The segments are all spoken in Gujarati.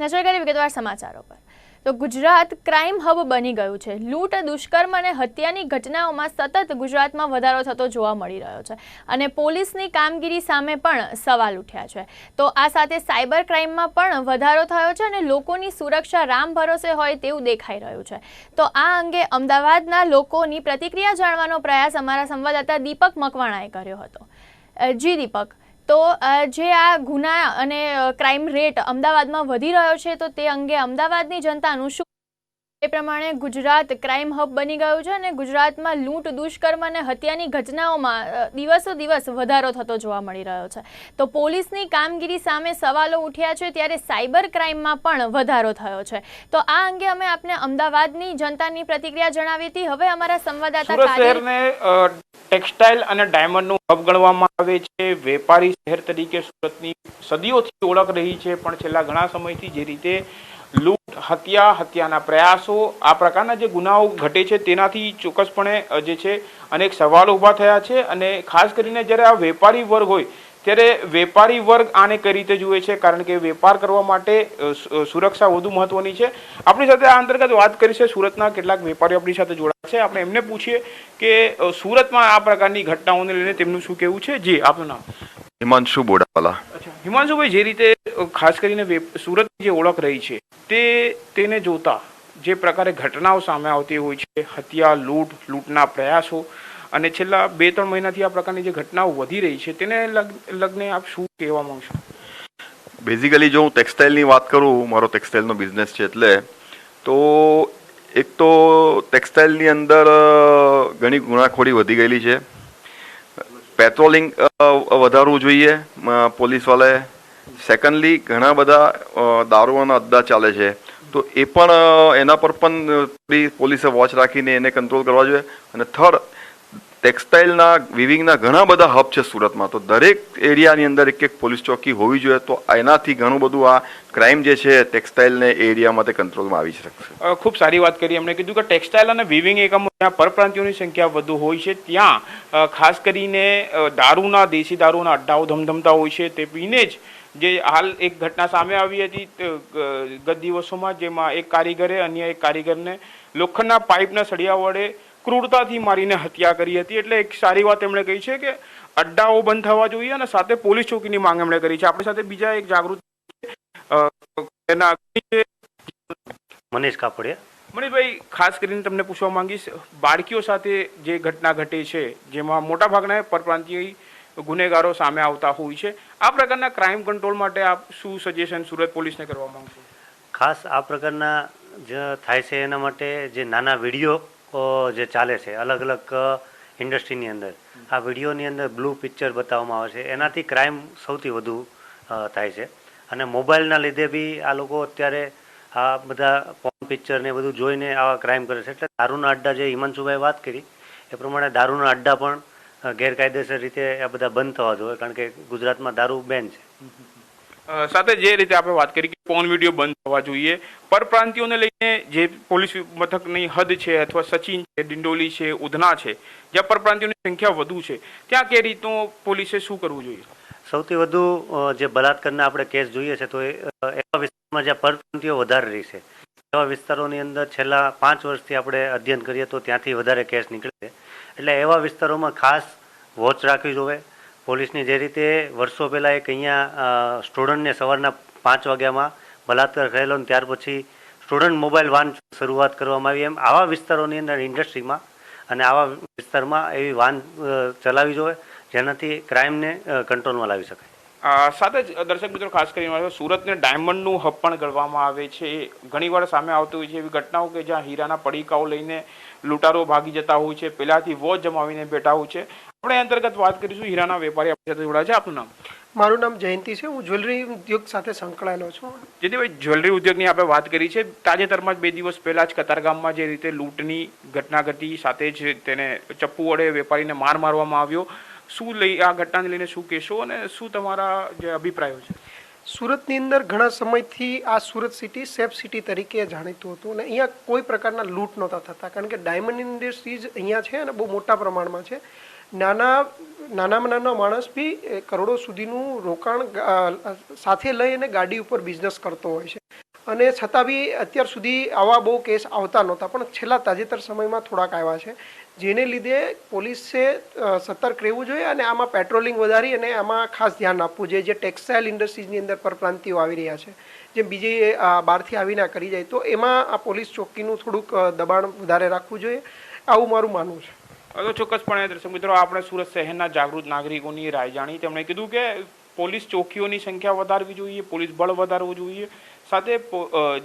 નજર કરી વિગતવાર સમાચારો પર. તો ગુજરાત ક્રાઇમ હબ બની ગયું છે. લૂંટ, દુષ્કર્મ અને હત્યાની ઘટનાઓમાં સતત ગુજરાતમાં વધારો થતો જોવા મળી રહ્યો છે અને પોલીસની કામગીરી સામે પણ સવાલ ઉઠ્યા છે. તો આ સાથે સાયબર ક્રાઇમમાં પણ વધારો થયો છે અને લોકોની સુરક્ષા રામ ભરોસે હોય તેવું દેખાઈ રહ્યું છે. તો આ અંગે અમદાવાદના લોકોની પ્રતિક્રિયા જાણવાનો પ્રયાસ અમારા સંવાદદાતા દીપક મકવાણાએ કર્યો હતો. જી દીપક. તો જે આ ગુના અને ક્રાઇમ રેટ અમદાવાદમાં વધી રહ્યો છે, તો તે અંગે અમદાવાદની જનતાનું શું એ પ્રમાણે ગુજરાત ક્રાઇમ હબ બની ગયું છે અને ગુજરાતમાં લૂંટ દુષ્કર્મ અને હત્યાની ઘટનાઓમાં દિવસો દિવસ વધારો થતો જોવા મળી રહ્યો છે. તો પોલીસની કામગીરી સામે સવાલો ઉઠ્યા છે ત્યારે સાયબર ક્રાઇમમાં પણ વધારો થયો છે. તો આ અંગે અમે આપને અમદાવાદની જનતાની પ્રતિક્રિયા જણાવી હતી. હવે અમારા સંવાદદાતા શહેરને ટેક્સટાઇલ અને ડાયમંડનું હબ ગણવામાં આવે છે. વેપારી શહેર તરીકે સુરતની સદીઓથી ઓળખ રહી છે પણ છેલ્લા ઘણા સમયથી જે રીતે લૂંટ હત્યા હત્યાના પ્રયાસો આ પ્રકારના જે ગુનાઓ ઘટે છે તેનાથી ચોક્કસપણે જે છે અનેક સવાલો ઊભા થયા છે અને ખાસ કરીને જ્યારે આ વેપારી વર્ગ હોય ત્યારે વેપારી વર્ગ આને કઈ રીતે જુએ છે? કારણ કે વેપાર કરવા માટે સુરક્ષા વધુ મહત્વની છે. આપણી સાથે આ અંતર્ગત વાત કરી છે સુરતના કેટલાક વેપારીઓ આપણી સાથે જોડાયા છે. આપણે એમને પૂછીએ કે સુરતમાં આ પ્રકારની ઘટનાઓને લઈને તેમનું શું કહેવું છે? જી આપનું નામ. હિમાંશુ બોડાવાલા. અચ્છા હિમાંશુભાઈ જે રીતે ખાસ કરીને સુરતની જે ઓળખ રહી છે, તે તેને જોતા જે પ્રકારે ઘટનાઓ સામે આવતી હોય છે, હત્યા, લૂંટ, લૂંટના પ્રયાસો અને છેલ્લા બે ત્રણ મહિનાથી આ પ્રકારની જે ઘટનાઓ વધી રહી છે, તેને લગ્ને આપ શું કહેવા માંગશો? બેઝિકલી જો હું ટેક્સટાઇલની વાત કરું, મારો ટેક્સટાઇલનો બિઝનેસ છે એટલે, તો એક તો ટેક્સટાઇલની અંદર ઘણી ગુનાખોરી વધી ગયેલી છે. પેટ્રોલિંગ વધારવું જોઈએ પોલીસવાળાએ સેકન્ડલી ઘણા બધા દારૂઓના અડ્ડા ચાલે છે. તો એ પણ એના પર પણ પોલીસે વોચ રાખીને એને કંટ્રોલ કરવા જોઈએ. અને થર્ડ ટેક્સટાઇલના વિવિંગના ઘણા બધા હબ છે સુરતમાં. તો દરેક એરિયાની અંદર એક એક પોલીસ ચોકી હોવી જોઈએ. તો એનાથી ઘણું બધું આ ક્રાઇમ જે છે ટેક્સટાઇલને એરિયામાં તે કંટ્રોલમાં આવી શકશે. ખૂબ સારી વાત કરી એમણે કીધું કે ટેક્સટાઇલ અને વિવિંગ એકમો જ્યાં પરપ્રાંતિઓની સંખ્યા વધુ હોય છે, ત્યાં ખાસ કરીને દારૂના, દેશી દારૂના અડ્ડાઓ ધમધમતા હોય છે. તે પીને જ જે હાલ એક ઘટના સામે આવી હતી ગત દિવસોમાં જેમાં એક કારીગરે અન્ય એક કારીગરને લોખંડના પાઇપના સળિયા વડે ક્રૂરતાથી મારીને હત્યા કરી હતી. એટલે એક સારી વાત એમણે કહી છે કે અડ્ડાઓ બંધ થવા જોઈએ અને સાથે પોલીસ ચોકીની માંગ એમણે કરી છે. આપણી સાથે બીજા એક જાગૃત મનીષ કાપડિયા. મનીષભાઈ ખાસ કરીને તમને પૂછવા માંગીશ બાળકીઓ સાથે જે ઘટના ઘટે છે જેમાં મોટાભાગના પરપ્રાંતીય ગુનેગારો સામે આવતા હોય છે. આ પ્રકારના ક્રાઇમ કંટ્રોલ માટે આપ શું સજેશન સુરત પોલીસને કરવા માંગશો? ખાસ આ પ્રકારના જે થાય છે એના માટે જે નાના વીડિયો જે ચાલે છે અલગ અલગ ઇન્ડસ્ટ્રીની અંદર આ વિડીયોની અંદર બ્લુ પિક્ચર બતાવવામાં આવે છે. એનાથી ક્રાઇમ સૌથી વધુ થાય છે. અને મોબાઈલના લીધે બી આ લોકો અત્યારે આ બધા પોર્ન પિક્ચર ને બધું જોઈને આવા ક્રાઇમ કરે છે. એટલે દારૂના અડ્ડા જે હિમાંશુભાઈ વાત કરી એ પ્રમાણે દારૂના અડ્ડા પણ ગેરકાયદેસર રીતે આ બધા બંધ થવા જોઈએ કારણ કે ગુજરાતમાં દારૂ બેન છે. સાથે જે રીતે આપણે વાત કરી કે ફોન વીડિયો બંધ થવા જોઈએ પરપ્રાંતિઓને લઈને જે પોલીસ મથકની હદ છે અથવા સચિન છે ડિંડોલી છે ઉધના છે જ્યાં પરપ્રાંતિઓની સંખ્યા વધુ છે ત્યાં કે રીતનું પોલીસે શું કરવું જોઈએ? સૌથી વધુ જે બલાત્કારના આપણે કેસ જોઈએ છે તો એવા વિસ્તારમાં જ્યાં પરપ્રાંતિઓ વધારે રહી છે. એવા વિસ્તારોની અંદર છેલ્લા પાંચ વર્ષથી આપણે અધ્યયન કરીએ તો ત્યાંથી વધારે કેસ નીકળે છે. એટલે એવા વિસ્તારોમાં ખાસ વોચ રાખવી જોઈએ પોલીસની જે રીતે વર્ષો પહેલાં એક અહીંયા સ્ટુડન્ટને સવારના પાંચ વાગ્યામાં બલાત્કાર થયેલો ને ત્યાર પછી સ્ટુડન્ટ મોબાઈલ વાન શરૂઆત કરવામાં આવી એમ આવા વિસ્તારોની અંદર ઇન્ડસ્ટ્રીમાં અને આવા વિસ્તારમાં એવી વાન ચલાવી જોઈએ જેનાથી ક્રાઇમને કંટ્રોલમાં લાવી શકાય. સાથે જ દર્શક મિત્રો ખાસ કરીને સુરતને ડાયમંડનું હબ પણ ગણવામાં આવે છે. ઘણીવાર સામે આવતી હોય છે એવી ઘટનાઓ કે જ્યાં હીરાના પડીકાઓ લઈને લૂંટારો ભાગી જતા હોય છે. પહેલાંથી વોચ જમાવીને બેઠા હોય છે. આપણે અંતર્ગત વાત કરીશું હીરાના વેપારી આપણી સાથે જોડાયા છે. આપનું નામ? મારું નામ જયંતિ છે. હું જ્વેલરી ઉદ્યોગ સાથે સંકળાયેલો છું. જેથી જ્વેલરી ઉદ્યોગની આપણે વાત કરી છે. તાજેતરમાં જ બે દિવસ પહેલા જ કતારગામમાં જે રીતે લૂંટની ઘટના ઘટી સાથે જ તેને ચપ્પુ વડે વેપારીને માર મારવામાં આવ્યો. શું લઈ આ ઘટનાને લઈને શું કહેશો અને શું તમારા જે અભિપ્રાયો છે? સુરતની અંદર ઘણા સમયથી આ સુરત સિટી સેફ સિટી તરીકે જાણીતું હતું અને અહીંયા કોઈ પ્રકારના લૂંટ નહોતા થતા. કારણ કે ડાયમંડ ઇન્ડસ્ટ્રીઝ અહીંયા છે અને બહુ મોટા પ્રમાણમાં છે. નાના, નાનામાં નાનો માણસ બી કરોડો સુધીનું રોકાણ સાથે લઈ અને ગાડી ઉપર બિઝનેસ કરતો હોય છે. અને છતાં બી અત્યાર સુધી આવા બહુ કેસ આવતા નહોતા, પણ છેલ્લા તાજેતર સમયમાં થોડાક આવ્યા છે. જેને લીધે પોલીસે સતર્ક રહેવું જોઈએ અને આમાં પેટ્રોલિંગ વધારી અને આમાં ખાસ ધ્યાન આપવું જોઈએ. જે ટેક્સટાઇલ ઇન્ડસ્ટ્રીઝની અંદર પરપ્રાંતિઓ આવી રહ્યા છે જે બીજી બહારથી આવીને કરી જાય, તો એમાં આ પોલીસ ચોકીનું થોડુંક દબાણ વધારે રાખવું જોઈએ. આવું મારું માનવું છે. તો ચોક્કસપણે, દર્શક મિત્રો, આપણે સુરત શહેરના જાગૃત નાગરિકોની રાય જાણી. તેમણે કીધું કે પોલીસ ચોકીઓની સંખ્યા વધારવી જોઈએ, પોલીસ બળ વધારવું જોઈએ. સાથે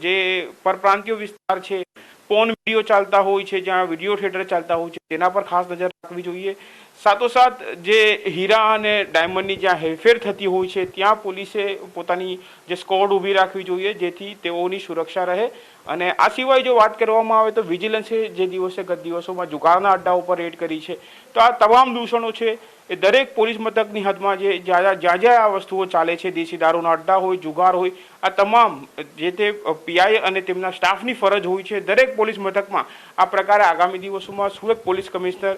જે પરપ્રાંતિયો વિસ્તાર છે પોન વીડિયો ચાલતા હોય છે, જ્યાં વીડિયો થિયેટર ચાલતા હોય છે, તેના પર ખાસ નજર રાખવી જોઈએ. સાથોસાથ, જે હીરા અને ડાયમંડની જ્યાં હેરફેર થતી હોય છે, ત્યાં પોલીસે પોતાની જે સ્કોડ ઊભી રાખવી જોઈએ, જેથી તેઓની સુરક્ષા રહે. અને આ સિવાય જો વાત કરવામાં આવે તો વિજિલન્સે જે દિવસે ગત દિવસોમાં જુગારના અડ્ડા ઉપર રેડ કરી છે, તો આ તમામ દૂષણો છે એ દરેક પોલીસ મથકની હદમાં જે જ્યાં જ્યાં જ્યાં આ વસ્તુઓ ચાલે છે, દેશી દારૂના અડ્ડા હોય, જુગાર હોય, આ તમામ જે તે પીઆઈ અને તેમના સ્ટાફની ફરજ હોય છે, દરેક પોલીસ મથકમાં આ પ્રકારે આગામી દિવસોમાં સુરત પોલીસ કમિશનર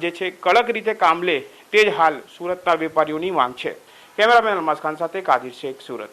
જે છે, કડક રીતે કામ લે તે જ હાલ સુરતના વેપારીઓની માંગ છે. કેમેરામેન અલમાસ ખાન સાથે કાદિર શેખ, સુરત.